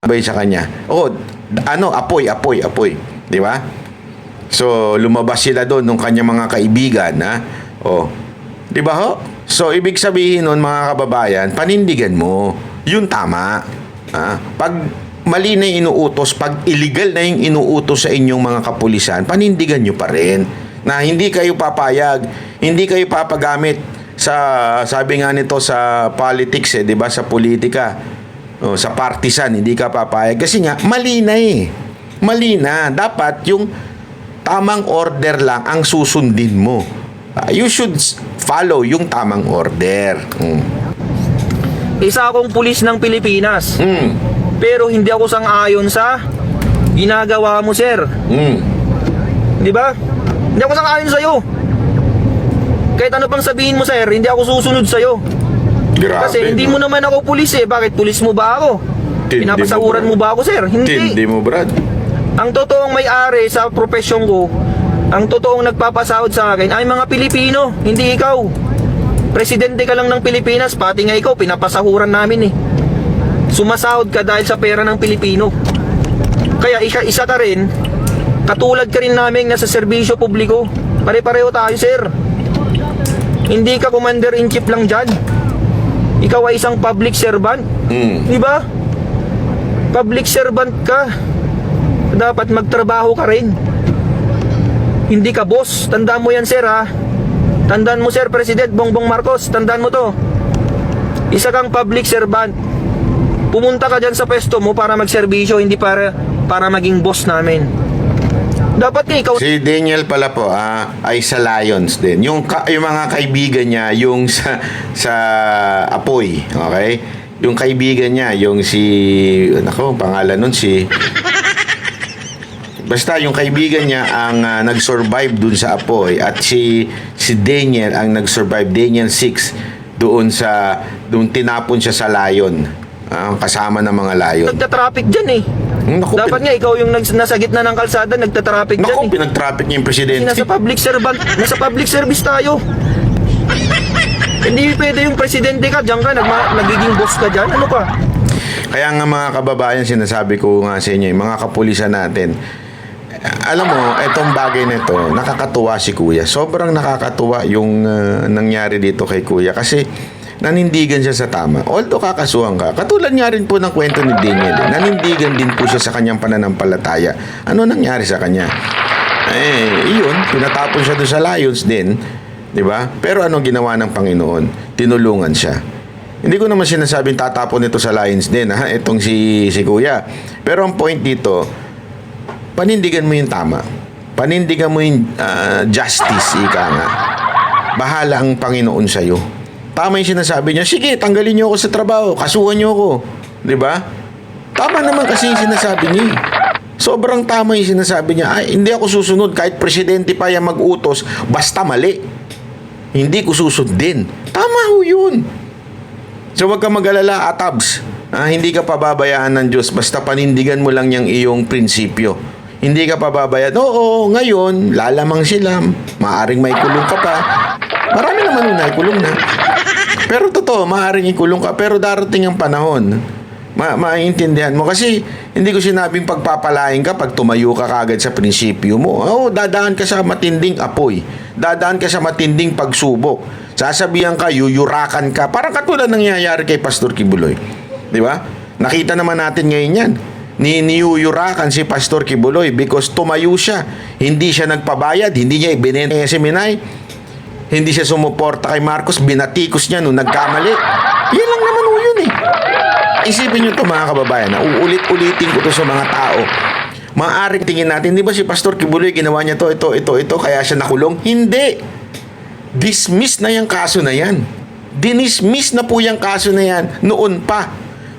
bay sa kanya. Oh, ano, apoy, apoy, apoy. Di ba? So, lumabas sila doon nung kanyang mga kaibigan, ha? Oh. Di ba ho? So, ibig sabihin nun, mga kababayan, panindigan mo. Yun tama. Ha? Pag mali na yung inuutos, pag illegal na yung inuutos sa inyong mga kapulisan, panindigan nyo pa rin. Na hindi kayo papayag, hindi kayo papagamit sa, sabi nga nito sa politics, eh, di ba? Sa politika. O, sa partisan, hindi ka papayag. Kasi nga, mali na eh. Mali na. Dapat yung tamang order lang ang susundin mo. Ah, you should follow yung tamang order. Mm. Isa akong pulis ng Pilipinas. Mm. Pero hindi ako sang-ayon sa ginagawa mo, sir. Mm. Di ba? Hindi ako sang-ayon sa'yo. Kahit ano pang sabihin mo, sir, hindi ako susunod sa'yo. Grabe. Kasi hindi mo naman ako pulis eh. Bakit pulis mo ba ako? Tindi Pinapasahuran mo, mo ba ako, sir? Hindi Hindi. mo, Brad. Ang totoong may-ari sa profesyon ko, ang totoong nagpapasahod sa akin ay mga Pilipino, hindi ikaw. Presidente ka lang ng Pilipinas, pati nga ikaw, pinapasahuran namin eh. Sumasahod ka dahil sa pera ng Pilipino. Kaya isa, isa ka rin, katulad ka rin namin nasa serbisyo publiko. Pare-pareho tayo, sir. Hindi ka commander-in-chief lang dyan. Ikaw ay isang public servant. Mm. Di ba? Public servant ka. Dapat magtrabaho ka rin. Hindi ka boss. Tandaan mo yan, sir, ha? Tandaan mo, sir, President Bongbong Marcos. Tandaan mo to. Isa kang public servant. Pumunta ka dyan sa pwesto mo para magserbisyo, hindi para para maging boss namin. Dapat nga ikaw Si Daniel pala po ah, ay sa Lions din. Yung, ka- yung mga kaibigan niya, yung sa, sa Apoy, okay? Yung kaibigan niya, yung si, nako, pangalan nun si, basta yung kaibigan niya ang ah, nag-survive dun sa Apoy at si, si Daniel ang nag-survive, Daniel 6, doon sa, doon tinapon siya sa Lion. Ah, kasama ng mga Lion. nagta-traffic dyan eh. Naku, Dapat nga ikaw yung nags- nasa gitna ng kalsada, nagta-traffic dyan Naku, eh. pinag-traffic niya yung Kasi presidente. nasa public servant, nasa public service tayo. Hindi pwede yung presidente ka, diyan ka, nagma, nagiging boss ka dyan. Ano ka? Kaya nga mga kababayan, sinasabi ko nga sa inyo, yung mga kapulisan natin, alam mo, itong bagay na ito, nakakatuwa si Kuya. Sobrang nakakatuwa yung uh, nangyari dito kay Kuya kasi nanindigan siya sa tama. Although kakasuhan ka, katulad nga rin po ng kwento ni Daniel, eh, nanindigan din po siya sa kanyang pananampalataya. Ano nangyari sa kanya? Eh, iyon, pinatapon siya doon sa Lions din, di ba? Pero ano ginawa ng Panginoon? Tinulungan siya. Hindi ko naman sinasabing tatapon ito sa Lions din, ha? Itong si, si Kuya. Pero ang point dito, panindigan mo yung tama. Panindigan mo yung ah, justice, ika nga. Bahala ang Panginoon sa'yo. Tama yung sinasabi niya, sige, tanggalin niyo ako sa trabaho, kasuhan niyo ako. Di ba? Tama naman kasi yung sinasabi niya. eh. Sobrang tama yung sinasabi niya. Ay, hindi ako susunod kahit presidente pa yung mag-utos, basta mali. Hindi ko susundin. Tama ho yun. So wag ka mag-alala, Atabs. Ah, hindi ka pababayaan ng Diyos basta panindigan mo lang yung iyong prinsipyo. Hindi ka pababayaan. Oo, ngayon, lalamang sila. Maaring may kulong ka pa. Marami naman yung naikulong na. Pero totoo, maaring ikulong ka. Pero darating ang panahon. Ma maintindihan mo. Kasi hindi ko sinabing pagpapalain ka pag tumayo ka kagad sa prinsipyo mo. Oo, dadaan ka sa matinding apoy. Dadaan ka sa matinding pagsubok. Sasabihan ka, yuyurakan ka. Parang katulad ng nangyayari kay Pastor Kibuloy. Di ba? Nakita naman natin ngayon yan. Ni niyuyurakan si Pastor Kibuloy because tumayo siya. Hindi siya nagpabayad. Hindi niya ibinenta yung seminay. Hindi siya sumuporta kay Marcos. Binatikos niya nung nagkamali. Yan lang naman ho yun eh. Isipin nyo ito mga kababayan, na uulit-ulitin ko to sa mga tao. Maaring tingin natin, di ba si Pastor Kibuloy ginawa niya to, ito, ito, ito, kaya siya nakulong? Hindi. Dismiss na yung kaso na yan. Dinismiss na po yung kaso na yan noon pa.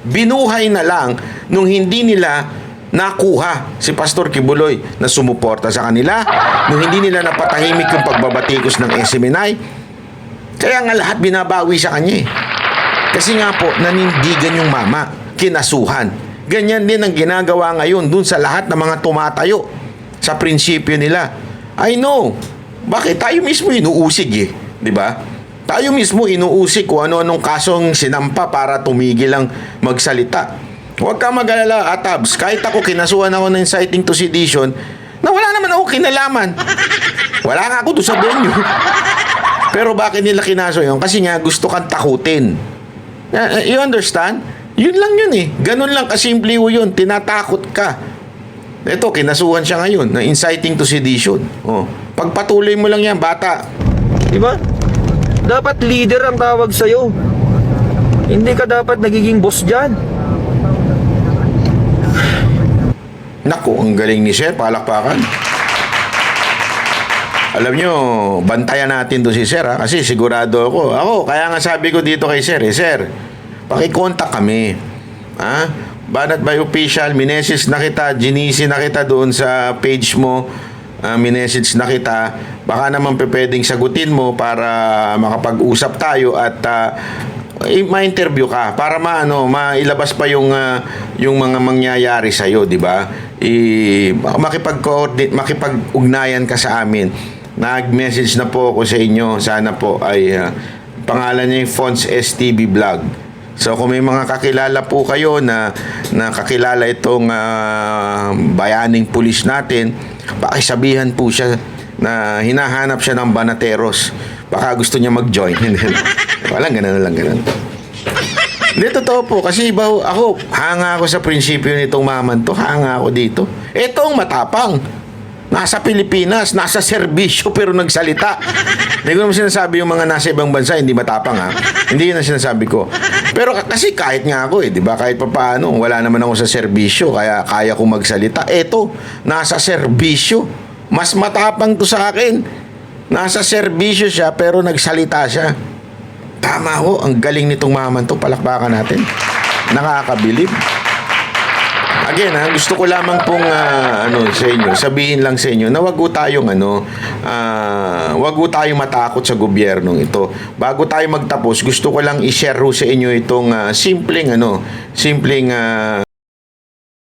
Binuhay na lang nung hindi nila nakuha si Pastor Kibuloy na sumuporta sa kanila, nung hindi nila napatahimik yung pagbabatikos ng SMNI. Kaya nga lahat binabawi sa kanya eh. Kasi nga po, nanindigan yung mama, kinasuhan. Ganyan din ang ginagawa ngayon dun sa lahat ng mga tumatayo sa prinsipyo nila. I know. Bakit? Tayo mismo inuusig eh. Di ba? Tayo mismo inuusig kung ano-anong kasong sinampa para tumigil ang magsalita. Huwag ka mag-alala, Atabs. Kahit ako, kinasuhan ako ng inciting to sedition na wala naman ako kinalaman. Wala nga ako doon sa venue. Pero bakit nila kinaso yun? Kasi nga gusto kang takutin. Uh, You understand? Yun lang yun eh. Ganun lang kasimple yun. Tinatakot ka. Ito, kinasuhan siya ngayon na inciting to sedition. Oh. Pagpatuloy mo lang yan, bata. Di ba? Dapat leader ang tawag sa'yo. Hindi ka dapat nagiging boss dyan. Naku, ang galing ni Sir, palakpakan. Alam nyo, bantayan natin to si Sir ha, kasi sigurado ako. Ako, kaya nga sabi ko dito kay Sir, eh, Sir, pakikontak kami. Ha? Banat by official, minesis na kita, ginisi na kita doon sa page mo, uh, minesis na kita. Baka naman pe pwedeng sagutin mo para makapag-usap tayo at i- ma-interview ka para maano mailabas pa yung ah, yung mga mangyayari sa iyo, di ba? I makipag-coordinate, makipag-ugnayan ka sa amin. Nag-message na po ako sa inyo. Sana po ay ah, pangalan niya yung Fonts STV Vlog. So kung may mga kakilala po kayo na nakakilala itong ah, bayaning pulis natin, pakisabihan po siya na hinahanap siya ng banateros. Baka gusto niya mag-join. Walang ganun, walang ganun. Hindi, totoo po. Kasi iba ako, hanga ako sa prinsipyo nitong maman to. Hanga ako dito. Ito ang matapang. Nasa Pilipinas, nasa serbisyo pero nagsalita. Hindi ko naman sinasabi yung mga nasa ibang bansa hindi matapang ha. Hindi yun ang sinasabi ko. Pero kasi kahit nga ako eh, di ba? Kahit pa paano, wala naman ako sa serbisyo kaya kaya ko magsalita. Eto, nasa serbisyo. Mas matapang to sa akin. Nasa serbisyo siya pero nagsalita siya. Tama ho, ang galing nitong maman. Palakpakan natin. Nakakabilib. Again, ha, gusto ko lamang pong ah, ano sa inyo, sabihin lang sa inyo na wag tayong ano, ah, wag tayong matakot sa gobyernong ito. Bago tayo magtapos, gusto ko lang i-share sa inyo itong ah, simpleng ano, simpleng ah,